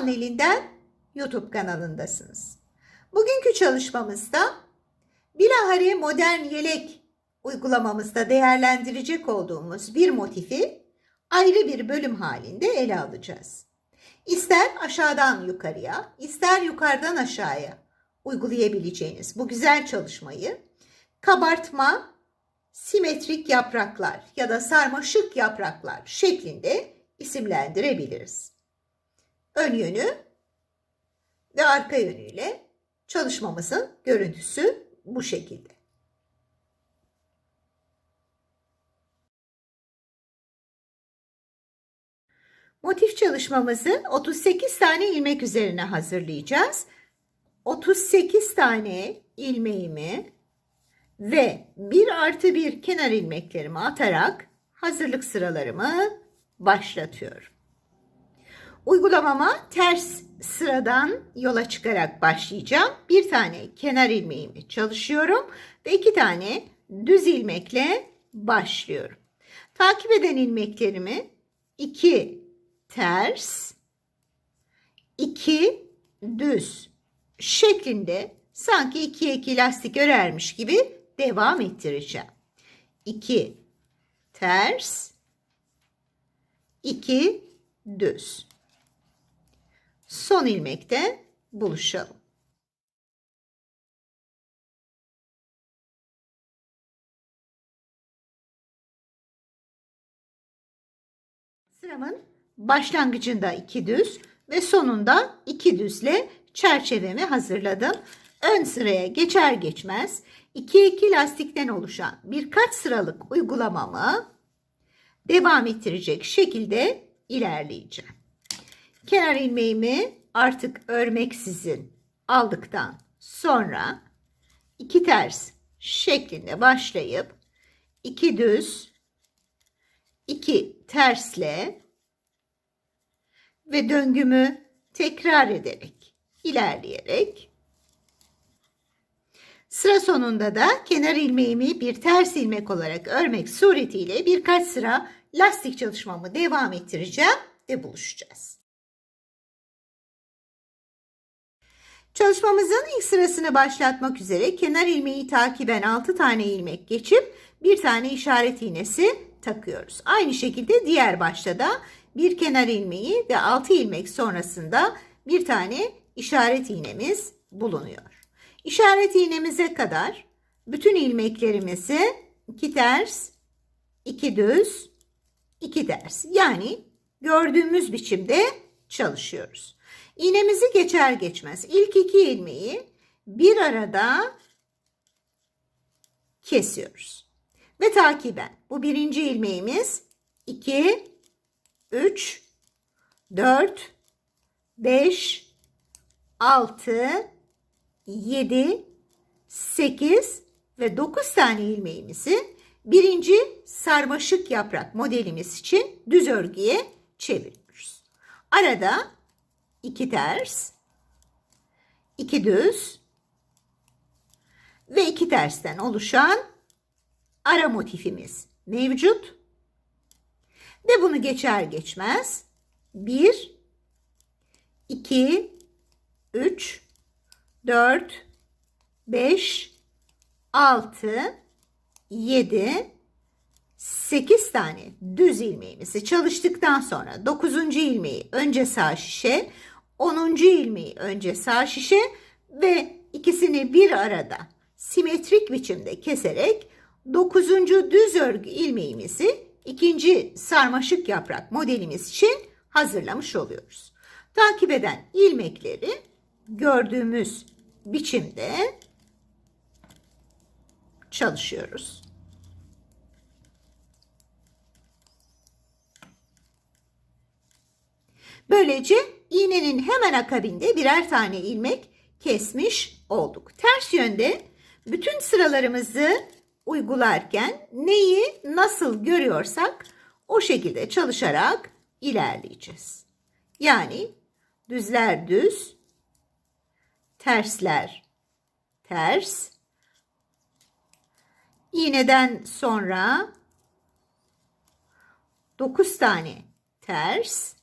Doğan'ın elinden YouTube kanalındasınız. Bugünkü çalışmamızda bilahare modern yelek uygulamamızda değerlendirecek olduğumuz bir motifi ayrı bir bölüm halinde ele alacağız. İster aşağıdan yukarıya, ister yukarıdan aşağıya uygulayabileceğiniz bu güzel çalışmayı kabartma, simetrik yapraklar ya da sarmaşık yapraklar şeklinde isimlendirebiliriz. Ön yönü ve arka yönüyle çalışmamızın görüntüsü bu şekilde. Motif çalışmamızı 38 tane ilmek üzerine hazırlayacağız. 38 tane ilmeğimi ve 1 artı 1 kenar ilmeklerimi atarak hazırlık sıralarımı başlatıyorum. Uygulamama ters sıradan yola çıkarak başlayacağım. Bir tane kenar ilmeğimi çalışıyorum ve iki tane düz ilmekle başlıyorum. Takip eden ilmeklerimi 2 ters, 2 düz şeklinde sanki 2'ye 2 lastik örermiş gibi devam ettireceğim. 2 ters, 2 düz. Son ilmekte buluşalım. Sıramın başlangıcında iki düz ve sonunda iki düzle çerçevemi hazırladım. Ön sıraya geçer geçmez 2-2 lastikten oluşan birkaç sıralık uygulamamı devam ettirecek şekilde ilerleyeceğim. Kenar ilmeğimi artık örmeksizin aldıktan sonra iki ters şeklinde başlayıp iki düz iki tersle ve döngümü tekrar ederek ilerleyerek sıra sonunda da kenar ilmeğimi bir ters ilmek olarak örmek suretiyle birkaç sıra lastik çalışmamı devam ettireceğim ve buluşacağız. Çalışmamızın ilk sırasını başlatmak üzere kenar ilmeği takiben 6 tane ilmek geçip bir tane işaret iğnesi takıyoruz. Aynı şekilde diğer başta da bir kenar ilmeği ve 6 ilmek sonrasında bir tane işaret iğnemiz bulunuyor. İşaret iğnemize kadar bütün ilmeklerimizi iki ters, iki düz, iki ters yani gördüğümüz biçimde çalışıyoruz. İğnemizi geçer geçmez ilk iki ilmeği bir arada kesiyoruz. Ve takiben bu birinci ilmeğimiz 2, 3, 4, 5, 6, 7, 8 ve 9 tane ilmeğimizi birinci sarmaşık yaprak modelimiz için düz örgüye çeviriyoruz. Arada iki ters, iki düz ve iki tersten oluşan ara motifimiz mevcut. Ve bunu geçer geçmez 1, 2, 3, 4, 5, 6, 7, 8 tane düz ilmeğimizi çalıştıktan sonra 9. ilmeği önce sağ şişe, 10. ilmeği önce sağ şişe ve ikisini bir arada simetrik biçimde keserek 9. düz örgü ilmeğimizi ikinci sarmaşık yaprak modelimiz için hazırlamış oluyoruz. Takip eden ilmekleri gördüğümüz biçimde çalışıyoruz. Böylece iğnenin hemen akabinde birer tane ilmek kesmiş olduk. Ters yönde bütün sıralarımızı uygularken neyi nasıl görüyorsak o şekilde çalışarak ilerleyeceğiz. Yani düzler düz, tersler ters, iğneden sonra 9 tane ters,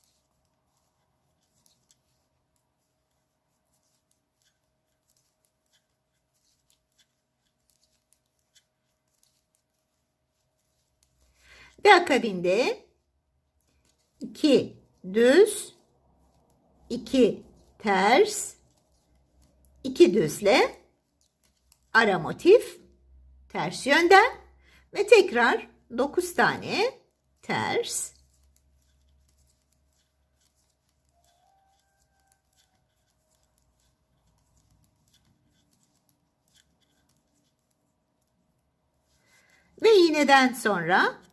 Ve akabinde 2 düz, 2 ters, 2 düzle. Ara motif. Ters yönden. Ve tekrar 9 tane ters. Ve iğneden sonra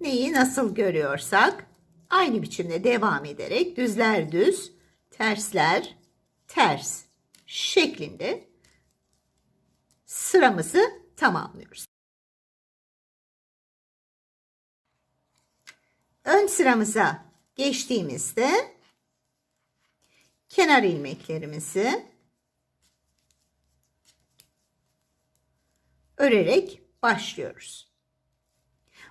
neyi nasıl görüyorsak aynı biçimde devam ederek düzler düz, tersler ters şeklinde sıramızı tamamlıyoruz. Ön sıramıza geçtiğimizde kenar ilmeklerimizi örerek başlıyoruz.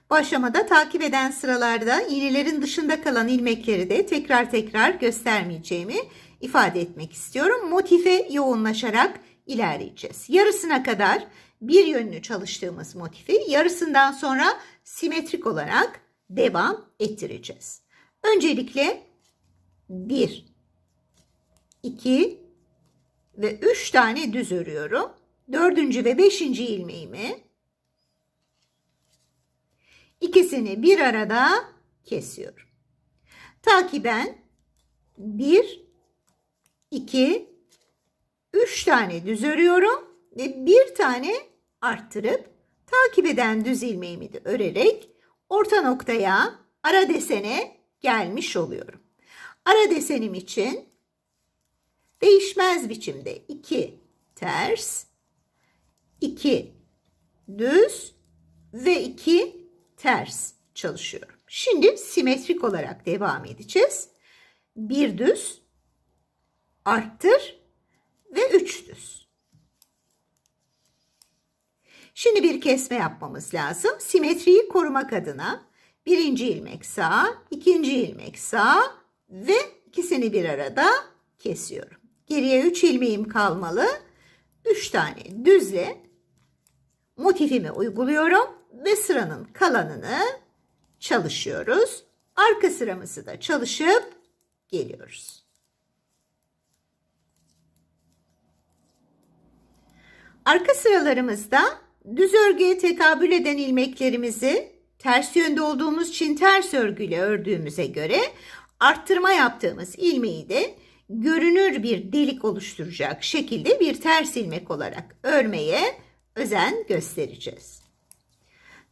Başlamada takip eden sıralarda iğnelerin dışında kalan ilmekleri de tekrar tekrar göstermeyeceğimi ifade etmek istiyorum. Motife yoğunlaşarak ilerleyeceğiz. Yarısına kadar bir yönlü çalıştığımız motifi yarısından sonra simetrik olarak devam ettireceğiz. Öncelikle 1, 2 ve 3 tane düz örüyorum. Dördüncü ve beşinci ilmeğimi ikisini bir arada kesiyorum. Takiben 1, 2, 3 tane düz örüyorum ve bir tane arttırıp takip eden düz ilmeğimi de örerek orta noktaya ara desene gelmiş oluyorum. Ara desenim için değişmez biçimde 2 ters, 2 düz ve 2 ters çalışıyorum. Şimdi simetrik olarak devam edeceğiz. Bir düz, arttır ve üç düz. Şimdi bir kesme yapmamız lazım. Simetriyi korumak adına birinci ilmek sağ, ikinci ilmek sağ ve ikisini bir arada kesiyorum. Geriye üç ilmeğim kalmalı. Üç tane düzle motifimi uyguluyorum ve sıranın kalanını çalışıyoruz. Arka sıramızı da çalışıp geliyoruz. Arka sıralarımızda düz örgüye tekabül eden ilmeklerimizi ters yönde olduğumuz için ters örgüyle ördüğümüze göre arttırma yaptığımız ilmeği de görünür bir delik oluşturacak şekilde bir ters ilmek olarak örmeye özen göstereceğiz.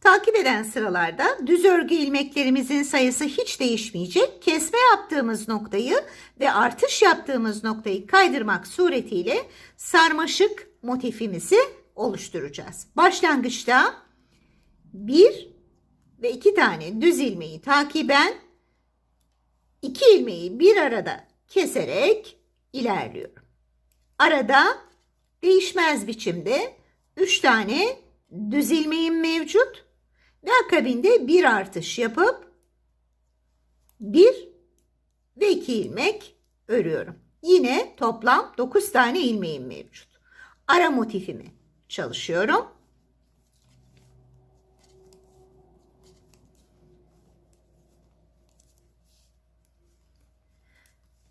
Takip eden sıralarda düz örgü ilmeklerimizin sayısı hiç değişmeyecek. Kesme yaptığımız noktayı ve artış yaptığımız noktayı kaydırmak suretiyle sarmaşık motifimizi oluşturacağız. Başlangıçta bir ve iki tane düz ilmeği takiben iki ilmeği bir arada keserek ilerliyorum. Arada değişmez biçimde 3 tane düz ilmeğim mevcut ve akabinde bir artış yapıp bir ve iki ilmek örüyorum. Yine toplam 9 tane ilmeğim mevcut. Ara motifimi çalışıyorum.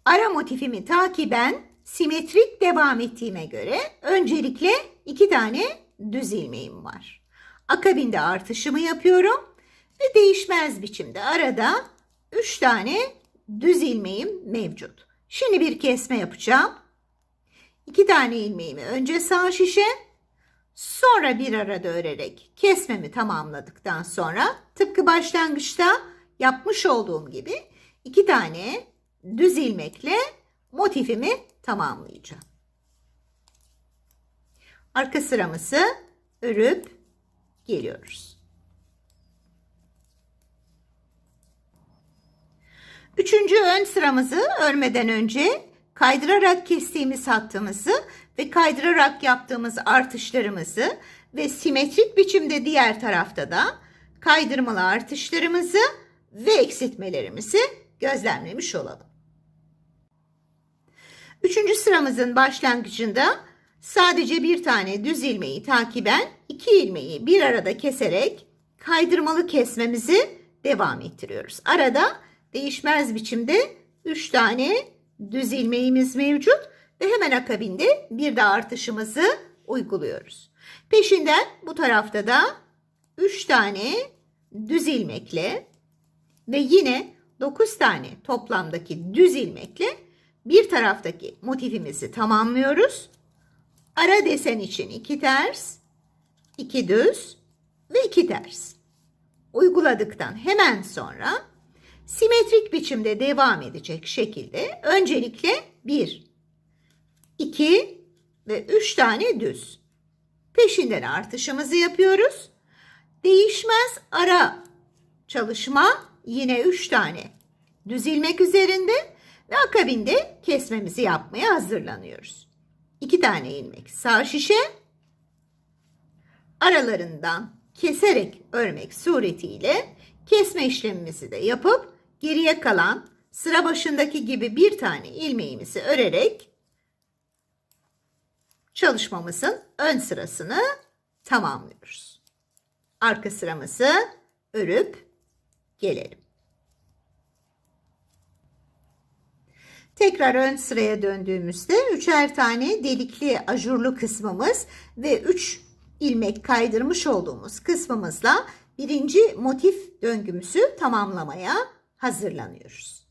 Ara motifimi takiben simetrik devam ettiğime göre öncelikle iki tane düz ilmeğim var. Akabinde artışımı yapıyorum ve değişmez biçimde arada 3 tane düz ilmeğim mevcut. Şimdi bir kesme yapacağım. 2 tane ilmeğimi önce sağ şişe sonra bir arada örerek kesmemi tamamladıktan sonra tıpkı başlangıçta yapmış olduğum gibi 2 tane düz ilmekle motifimi tamamlayacağım. Arka sıramızı örüp geliyoruz. Üçüncü ön sıramızı örmeden önce kaydırarak kestiğimiz hattımızı ve kaydırarak yaptığımız artışlarımızı ve simetrik biçimde diğer tarafta da kaydırmalı artışlarımızı ve eksiltmelerimizi gözlemlemiş olalım. Üçüncü sıramızın başlangıcında sadece bir tane düz ilmeği takiben iki ilmeği bir arada keserek kaydırmalı kesmemizi devam ettiriyoruz. Arada değişmez biçimde 3 tane düz ilmeğimiz mevcut ve hemen akabinde bir de artışımızı uyguluyoruz. Peşinden bu tarafta da 3 tane düz ilmekle ve yine 9 tane toplamdaki düz ilmekle bir taraftaki motifimizi tamamlıyoruz. Ara desen için 2 ters, 2 düz ve 2 ters. Uyguladıktan hemen sonra simetrik biçimde devam edecek şekilde öncelikle 1, 2 ve 3 tane düz. Peşinden artışımızı yapıyoruz. Değişmez ara çalışma yine 3 tane düz ilmek üzerinde ve akabinde kesmemizi yapmaya hazırlanıyoruz. 2 tane ilmek sağ şişe aralarından keserek örmek suretiyle kesme işlemimizi de yapıp geriye kalan sıra başındaki gibi bir tane ilmeğimizi örerek çalışmamızın ön sırasını tamamlıyoruz. Arka sıramızı örüp gelelim. Tekrar ön sıraya döndüğümüzde üçer tane delikli ajurlu kısmımız ve 3 ilmek kaydırmış olduğumuz kısmımızla birinci motif döngümüzü tamamlamaya hazırlanıyoruz.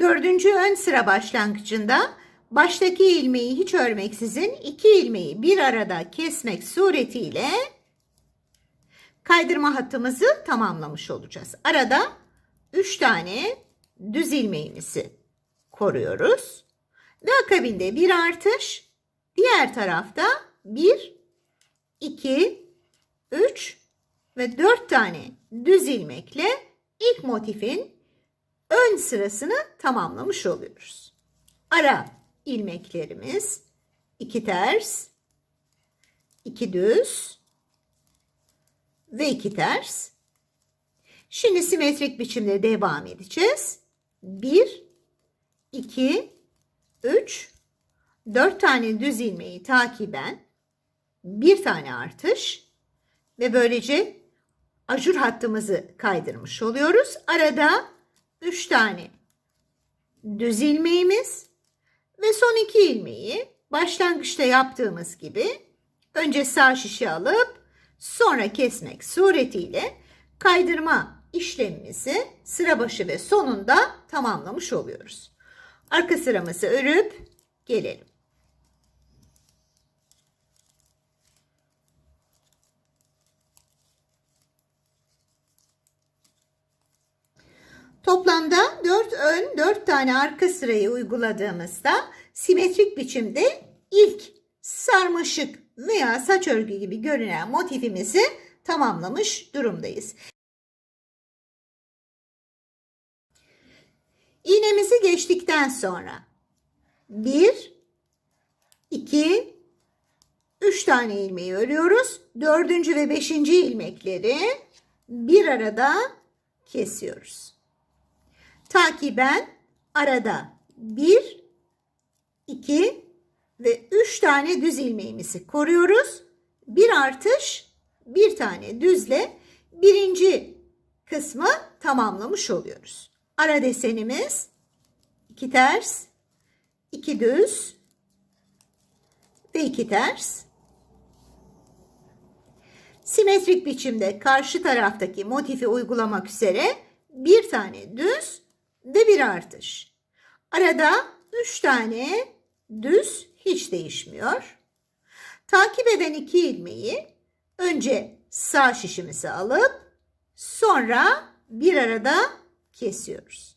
Dördüncü ön sıra başlangıcında baştaki ilmeği hiç örmeksizin iki ilmeği bir arada kesmek suretiyle kaydırma hattımızı tamamlamış olacağız. Arada 3 tane düz ilmeğimizi koruyoruz. Ve akabinde bir artış diğer tarafta 1, 2, 3 ve 4 tane düz ilmekle ilk motifin ön sırasını tamamlamış oluyoruz. Ara ilmeklerimiz 2 ters, 2 düz ve 2 ters. Şimdi simetrik biçimde devam edeceğiz. 1, 2, 3, 4 tane düz ilmeği takiben bir tane artış ve böylece ajur hattımızı kaydırmış oluyoruz. Arada 3 tane düz ilmeğimiz ve son iki ilmeği başlangıçta yaptığımız gibi önce sağ şişe alıp sonra kesmek suretiyle kaydırma işlemimizi sıra başı ve sonunda tamamlamış oluyoruz. Arka sıramızı örüp gelelim. Toplamda 4 ön 4 tane arka sırayı uyguladığımızda simetrik biçimde ilk sarmaşık veya saç örgü gibi görünen motifimizi tamamlamış durumdayız. İğnemizi geçtikten sonra 1 2 3 tane ilmeği örüyoruz. Dördüncü ve beşinci ilmekleri bir arada kesiyoruz. Takiben arada 1 2 ve 3 tane düz ilmeğimizi koruyoruz. Bir artış, bir tane düzle birinci kısmı tamamlamış oluyoruz. Ara desenimiz 2 ters, 2 düz ve 2 ters. Simetrik biçimde karşı taraftaki motifi uygulamak üzere bir tane düz ve bir artış. Arada 3 tane düz hiç değişmiyor. Takip eden iki ilmeği önce sağ şişimizi alıp sonra bir arada kesiyoruz.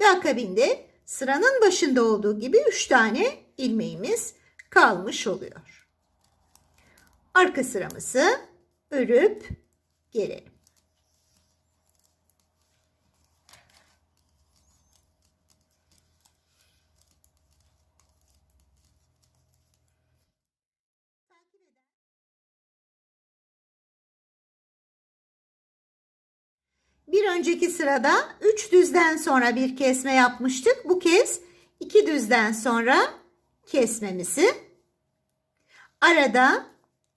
Ve akabinde sıranın başında olduğu gibi 3 tane ilmeğimiz kalmış oluyor. Arka sıramızı örüp gelelim. Bir önceki sırada 3 düzden sonra bir kesme yapmıştık. Bu kez 2 düzden sonra kesmemizi arada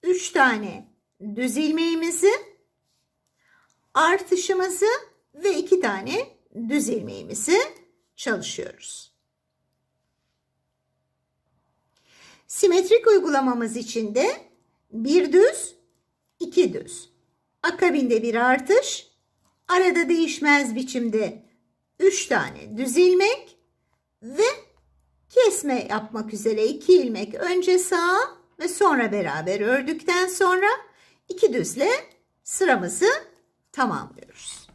3 tane düz ilmeğimizi artışımızı ve iki tane düz ilmeğimizi çalışıyoruz. Simetrik uygulamamız için de bir düz, iki düz. Akabinde bir artış, arada değişmez biçimde üç tane düz ilmek ve kesme yapmak üzere iki ilmek önce sağa ve sonra beraber ördükten sonra iki düzle sıramızı tamamlıyoruz.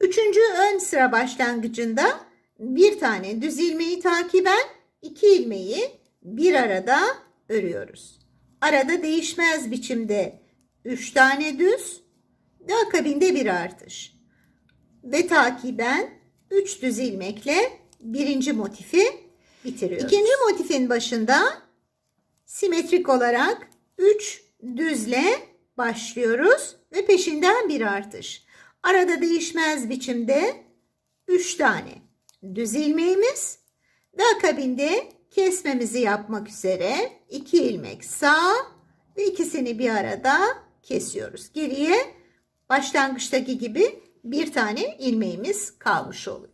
Üçüncü ön sıra başlangıcında bir tane düz ilmeği takiben iki ilmeği bir arada örüyoruz. Arada değişmez biçimde üç tane düz ve akabinde bir artış. Ve takiben üç düz ilmekle birinci motifi bitiriyoruz. İkinci motifin başında simetrik olarak 3 düzle başlıyoruz ve peşinden bir artış. Arada değişmez biçimde 3 tane düz ilmeğimiz ve akabinde kesmemizi yapmak üzere 2 ilmek sağ ve ikisini bir arada kesiyoruz. Geriye başlangıçtaki gibi bir tane ilmeğimiz kalmış oluyor.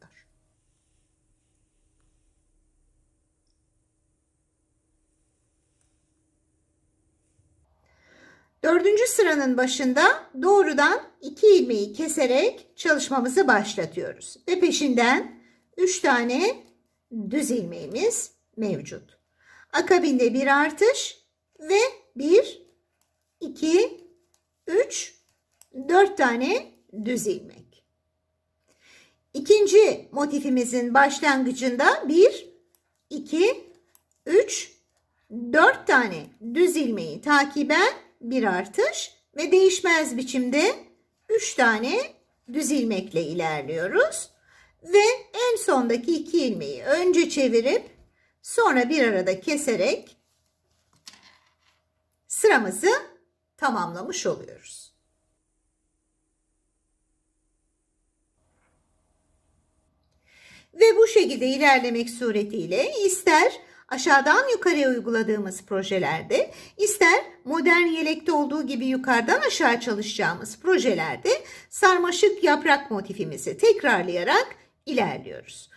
Dördüncü sıranın başında doğrudan iki ilmeği keserek çalışmamızı başlatıyoruz. Ve peşinden üç tane düz ilmeğimiz mevcut. Akabinde bir artış ve bir, iki, üç, dört tane düz ilmek. İkinci motifimizin başlangıcında bir, iki, üç, dört tane düz ilmeği takiben bir artış ve değişmez biçimde 3 tane düz ilmekle ilerliyoruz. Ve en sondaki iki ilmeği önce çevirip sonra bir arada keserek sıramızı tamamlamış oluyoruz. Ve bu şekilde ilerlemek suretiyle ister aşağıdan yukarıya uyguladığımız projelerde ister modern yelekte olduğu gibi yukarıdan aşağı çalışacağımız projelerde sarmaşık yaprak motifimizi tekrarlayarak ilerliyoruz.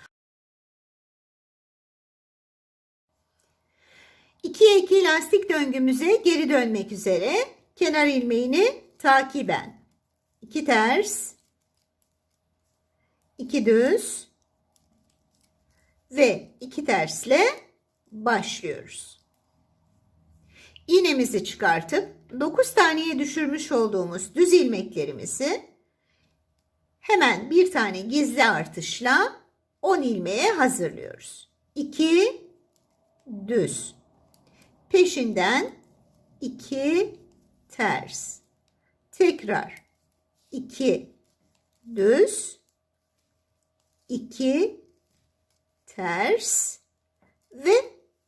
2'ye 2 lastik döngümüze geri dönmek üzere kenar ilmeğini takiben 2 ters 2 düz ve 2 tersle başlıyoruz. İğnemizi çıkartıp 9 taneye düşürmüş olduğumuz düz ilmeklerimizi hemen bir tane gizli artışla 10 ilmeğe hazırlıyoruz. 2 düz. Peşinden 2 ters. Tekrar 2 düz. 2 ters ve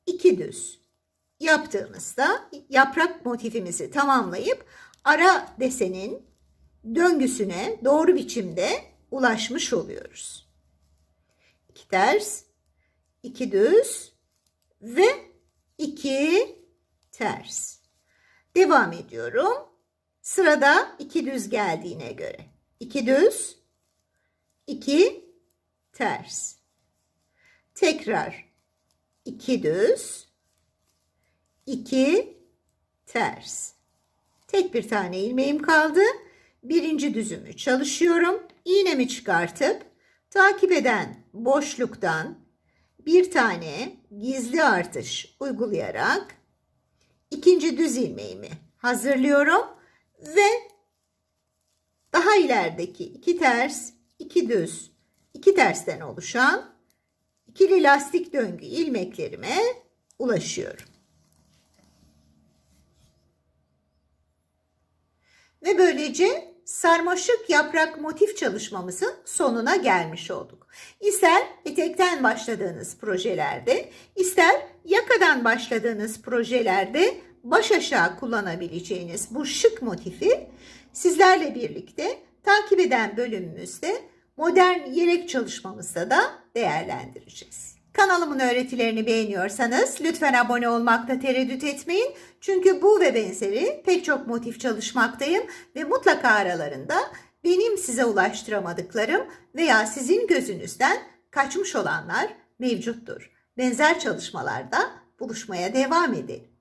iki düz yaptığımızda yaprak motifimizi tamamlayıp ara desenin döngüsüne doğru biçimde ulaşmış oluyoruz. İki ters, iki düz ve iki ters. Devam ediyorum. Sırada iki düz geldiğine göre. iki düz, iki ters. Tekrar 2 düz, 2 ters. Tek bir tane ilmeğim kaldı. Birinci düzümü çalışıyorum. İğnemi çıkartıp takip eden boşluktan bir tane gizli artış uygulayarak ikinci düz ilmeğimi hazırlıyorum ve daha ilerideki iki ters, iki düz, iki tersten oluşan ikili lastik döngü ilmeklerime ulaşıyorum. Ve böylece sarmaşık yaprak motif çalışmamızın sonuna gelmiş olduk. İster etekten başladığınız projelerde, ister yakadan başladığınız projelerde baş aşağı kullanabileceğiniz bu şık motifi sizlerle birlikte takip eden bölümümüzde modern yelek çalışmamızda da değerlendireceğiz. Kanalımın öğretilerini beğeniyorsanız lütfen abone olmakta tereddüt etmeyin. Çünkü bu ve benzeri pek çok motif çalışmaktayım ve mutlaka aralarında benim size ulaştıramadıklarım veya sizin gözünüzden kaçmış olanlar mevcuttur. Benzer çalışmalarda buluşmaya devam edelim.